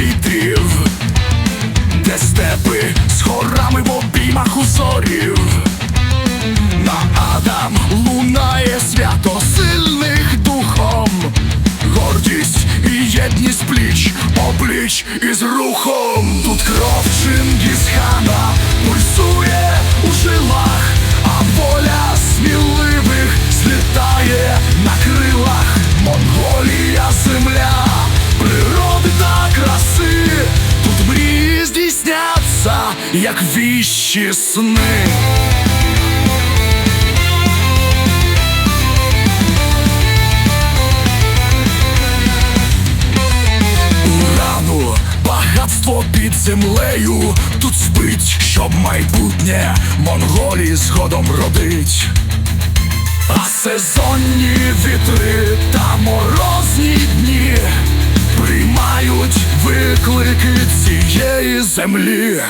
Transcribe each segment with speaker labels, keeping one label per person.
Speaker 1: кідрів, де степи з горами в обіймах узорів. На Адам лунає свято сильних духом, гордість і єдність пліч, обліч із рухом. Тут кров Чингісхана як віщі сни. Багатство під землею тут спить, щоб майбутнє Монголії згодом родить. А сезонні вітри та морозні дні приймають виклики цієї землі.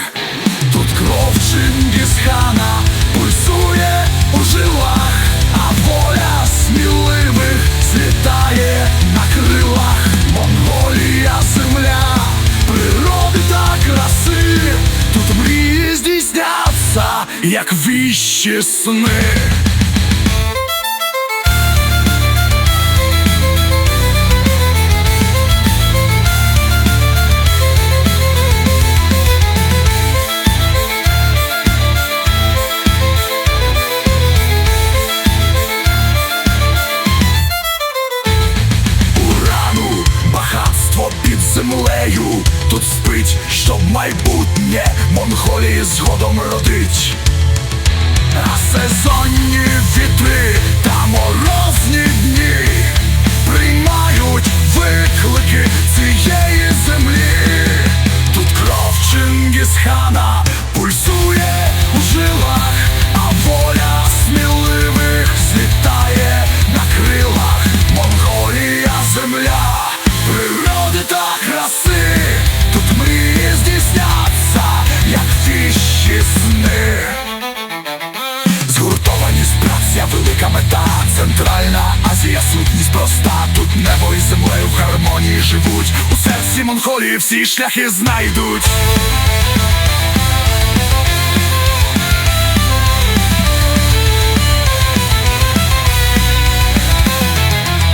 Speaker 1: Кров Чингісхана пульсує у жилах, а воля сміливих злітає на крилах. Монголія земля, природи та краси. Тут мрії здійсняться, як віщі сни. Спить, щоб майбутнє Монголії згодом родить. А сезонні вітри та морозні дні Приймають виклики цієї землі. Тут кров Чингісхана центральна сутність проста. Тут небо і землею в гармонії живуть. У серці Монголії всі шляхи знайдуть.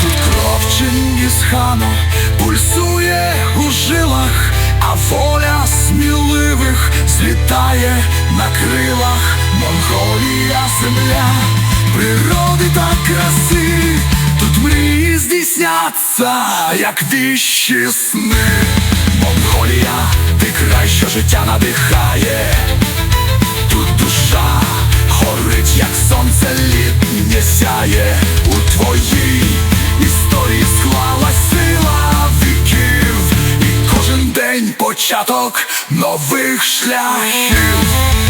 Speaker 1: Тут кров Чингісхана пульсує у жилах, а воля сміливих злітає на крилах. Монголія земля, природи та краси. Здійсняться, як віщі сни. Монголія, ти край, що життя надихає. Тут душа горить, як сонце літнє сяє у твоїй історії склалась сила віків, і кожен день початок нових шляхів.